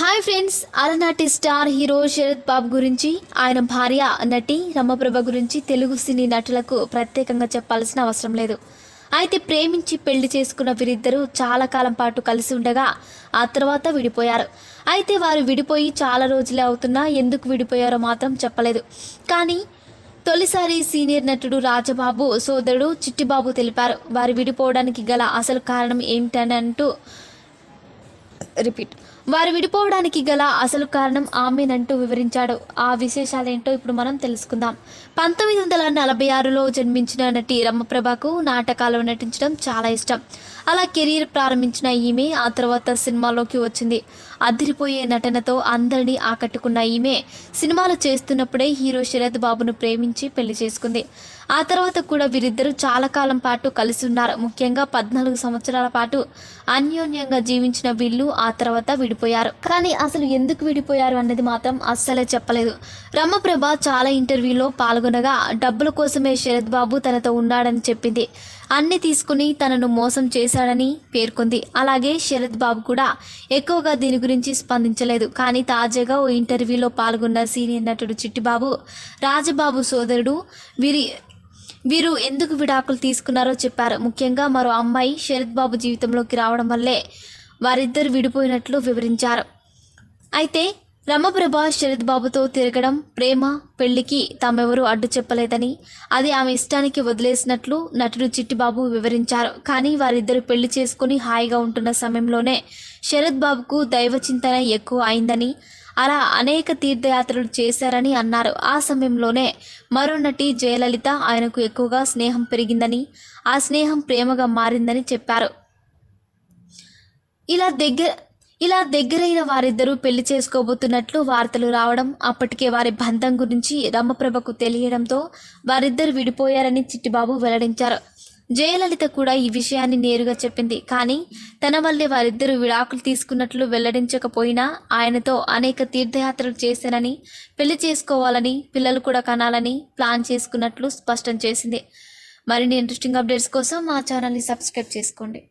Hi friends అలనాటి star hero Sarath Babu గురించి ఆయన భార్య నటి రమప్రభ గురించి తెలుగు సినీ నటులకు ప్రత్యేకంగా చెప్పాల్సిన అవసరం లేదు. అయితే ప్రేమించి పెళ్ళి చేసుకున్న వీరిద్దరూ చాలా కాలం పాటు కలిసి ఉండగా ఆ తర్వాత విడిపోయారు. అయితే వారు విడిపోయి చాలా రోజులే అవుతున్నా ఎందుకు విడిపోయారో మాత్రం చెప్పలేదు. కానీ తొలిసారి సీనియర్ నటుడు రాజబాబు సోదరుడు చిట్టిబాబు తెలిపారు. వారు విడిపోవడానికి గల అసలు కారణం ఏమిటని అంటూ రిపీట్. వారు విడిపోవడానికి గల అసలు కారణం ఆమెనంటూ వివరించాడు. ఆ విశేషాలేంటో ఇప్పుడు మనం తెలుసుకుందాం. పంతొమ్మిది వందల నలభై ఆరులో జన్మించిన నటి రమ్మప్రభకు నాటకాలు నటించడం చాలా ఇష్టం. అలా కెరీర్ ప్రారంభించిన ఈమె ఆ తర్వాత సినిమాలోకి వచ్చింది. అదిరిపోయే నటనతో అందరినీ ఆకట్టుకున్న ఈమె సినిమాలు చేస్తున్నప్పుడే హీరో శరత్ బాబును ప్రేమించి పెళ్ళి చేసుకుంది. ఆ తర్వాత కూడా వీరిద్దరూ చాలా కాలం పాటు కలిసి ఉన్నారు. ముఖ్యంగా పద్నాలుగు సంవత్సరాల పాటు అన్యోన్యంగా జీవించిన వీళ్ళు ఆ తర్వాత విడిపోయారు. కానీ అసలు ఎందుకు విడిపోయారు అన్నది మాత్రం అస్సలే చెప్పలేదు. రమ్మప్రభ చాలా ఇంటర్వ్యూలో పాల్గొనగా డబ్బుల కోసమే శరత్ బాబు తనతో ఉన్నాడని చెప్పింది. అన్ని తీసుకుని తనను మోసం చేశాడని పేర్కొంది. అలాగే శరత్ బాబు కూడా ఎక్కువగా దీని గురించి స్పందించలేదు. కానీ తాజాగా ఓ ఇంటర్వ్యూలో పాల్గొన్న సీనియర్ నటుడు చిట్టిబాబు రాజబాబు సోదరుడు వీరి వీరు ఎందుకు విడాకులు తీసుకున్నారో చెప్పారు. ముఖ్యంగా మరో అమ్మాయి శరత్ బాబు జీవితంలోకి రావడం వల్లే వారిద్దరు విడిపోయినట్లు వివరించారు. అయితే రమప్రభ శరత్ బాబుతో తిరగడం ప్రేమ పెళ్ళికి తామెవరూ అడ్డు చెప్పలేదని అది ఆమె ఇష్టానికి వదిలేసినట్లు నటుడు చిట్టిబాబు వివరించారు. కానీ వారిద్దరు పెళ్ళి చేసుకుని హాయిగా ఉంటున్న సమయంలోనే శరత్ బాబుకు దైవ చింతన ఎక్కువ అయిందని అలా అనేక తీర్థయాత్రలు చేశారని అన్నారు. ఆ సమయంలోనే మరో నటి జయలలిత ఆయనకు ఎక్కువగా స్నేహం పెరిగిందని ఆ స్నేహం ప్రేమగా మారిందని చెప్పారు. ఇలా దగ్గర ఇలా దగ్గరైన వారిద్దరూ పెళ్ళి చేసుకోబోతున్నట్లు వార్తలు రావడం అప్పటికే వారి బంధం గురించి రమ్మప్రభకు తెలియడంతో వారిద్దరు విడిపోయారని చిట్టిబాబు వెల్లడించారు. జయలలిత కూడా ఈ విషయాన్ని నేరుగా చెప్పింది. కానీ తన వల్లే వారిద్దరూ విడాకులు తీసుకున్నట్లు వెల్లడించకపోయినా ఆయనతో అనేక తీర్థయాత్రలు చేశానని పెళ్ళి చేసుకోవాలని పిల్లలు కూడా కనాలని ప్లాన్ చేసుకున్నట్లు స్పష్టం చేసింది. మరిన్ని ఇంట్రెస్టింగ్ అప్డేట్స్ కోసం మా ఛానల్ని సబ్స్క్రైబ్ చేసుకోండి.